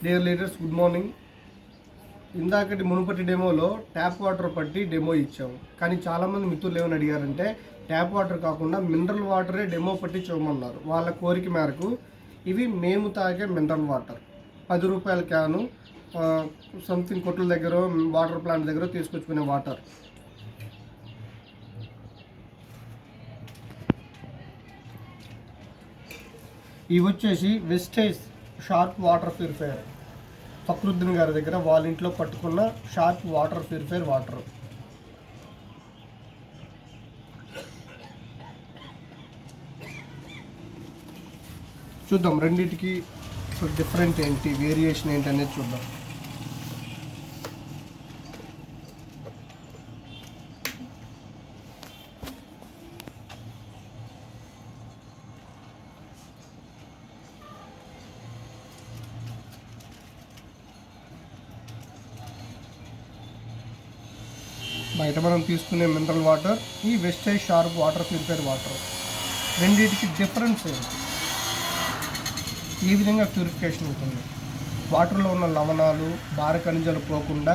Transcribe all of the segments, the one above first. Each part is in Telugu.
డియర్ లీడర్స్ గుడ్ మార్నింగ్ ఇందాకటి మునుపటి డెమోలో ట్యాప్ వాటర్ పట్టి డెమో ఇచ్చాము కానీ చాలామంది మిత్రులు ఏమని అడిగారంటే ట్యాప్ వాటర్ కాకుండా మినరల్ వాటరే డెమో పట్టి చూడమన్నారు వాళ్ళ కోరిక మేరకు ఇవి మేము తాగే మినరల్ వాటర్ పది రూపాయల క్యాను సంథింగ్ కొట్ల దగ్గర వాటర్ ప్లాంట్ దగ్గర తీసుకొచ్చుకునే వాటర్ ఇవి వచ్చేసి wastage sharp water purifier. Fakhruddin గారి దగ్గర వాళ్ళ ఇంట్లో పట్టుకున్న షార్ప్ వాటర్ ప్యూరిఫైయర్ వాటర్. చూద్దాం రెండింటికి డిఫరెంట్ ఏంటి వేరియేషన్ ఏంటి అనేది చూద్దాం. బయట మనం తీసుకునే మినరల్ వాటర్ ఈ wastage sharp water purifier water రెండింటికి డిఫరెన్స్ ఏంటి? ఈ విధంగా ప్యూరిఫికేషన్ ఉంటుంది వాటర్లో ఉన్న లవణాలు భార ఖనిజాలు పోకుండా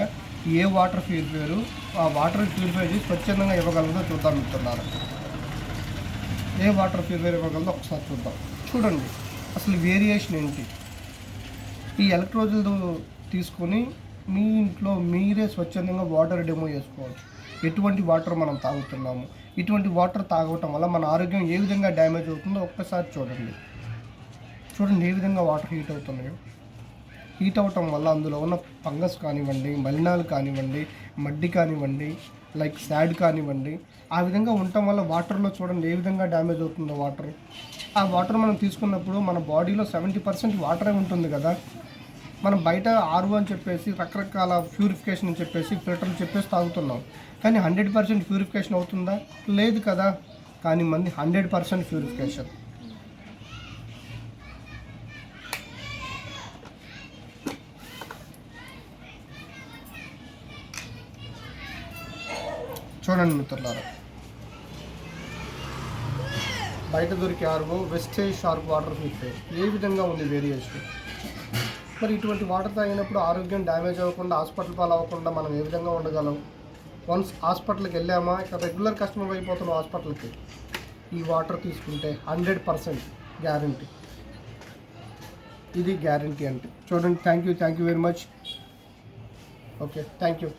ఏ వాటర్ ప్యూరిఫైరు ఆ వాటర్ ప్యూరిఫై చేసి స్వచ్ఛందంగా ఇవ్వగలదో చూద్దాం ఇస్తున్నారు ఏ వాటర్ ప్యూరిఫైర్ ఇవ్వగలదో ఒకసారి చూద్దాం. చూడండి అసలు వేరియేషన్ ఏంటి? ఈ ఎలక్ట్రోజులు తీసుకొని మీ ఇంట్లో మీరే స్వచ్ఛందంగా వాటర్ డెమో చేసుకోవచ్చు. ఎటువంటి వాటర్ మనం తాగుతున్నాము? ఇటువంటి వాటర్ తాగటం వల్ల మన ఆరోగ్యం ఏ విధంగా డ్యామేజ్ అవుతుందో ఒక్కసారి చూడండి. చూడండి ఏ విధంగా వాటర్ హీట్ అవుతున్నాయో. హీట్ అవటం వల్ల అందులో ఉన్న ఫంగస్ కానివ్వండి మలినాలు కానివ్వండి మడ్డి కానివ్వండి లైక్ శాడ్ కానివ్వండి ఆ విధంగా ఉండటం వల్ల వాటర్లో చూడండి ఏ విధంగా డ్యామేజ్ అవుతుందో వాటర్. ఆ వాటర్ మనం తీసుకున్నప్పుడు మన బాడీలో సెవెంటీ పర్సెంట్ వాటరే ఉంటుంది కదా. మనం బయట ఆరు అని చెప్పేసి రకరకాల ప్యూరిఫికేషన్ అని చెప్పేసి ఫిల్టర్లు చెప్పేసి తాగుతున్నాం. కానీ హండ్రెడ్ పర్సెంట్ ప్యూరిఫికేషన్ అవుతుందా? లేదు కదా. కానీ మంది హండ్రెడ్ పర్సెంట్ ప్యూరిఫికేషన్ చూడండి మిత్రులారా. బయట దొరికే RO wastage sharp water filter ఏ విధంగా ఉంది వేరియేషన్ మరి ఇటువంటి వాటర్ తాగినప్పుడు ఆరోగ్యం డ్యామేజ్ అవ్వకుండా హాస్పిటల్ పాలు అవ్వకుండా మనం ఏ విధంగా ఉండగలం? వన్స్ హాస్పిటల్కి వెళ్ళామా? ఇక రెగ్యులర్ కస్టమర్ అయిపోతున్నాం హాస్పిటల్కి. ఈ వాటర్ తీసుకుంటే హండ్రెడ్ పర్సెంట్ గ్యారంటీ. ఇది గ్యారంటీ అంటే. చూడండి thank you thank you very much. Okay thank you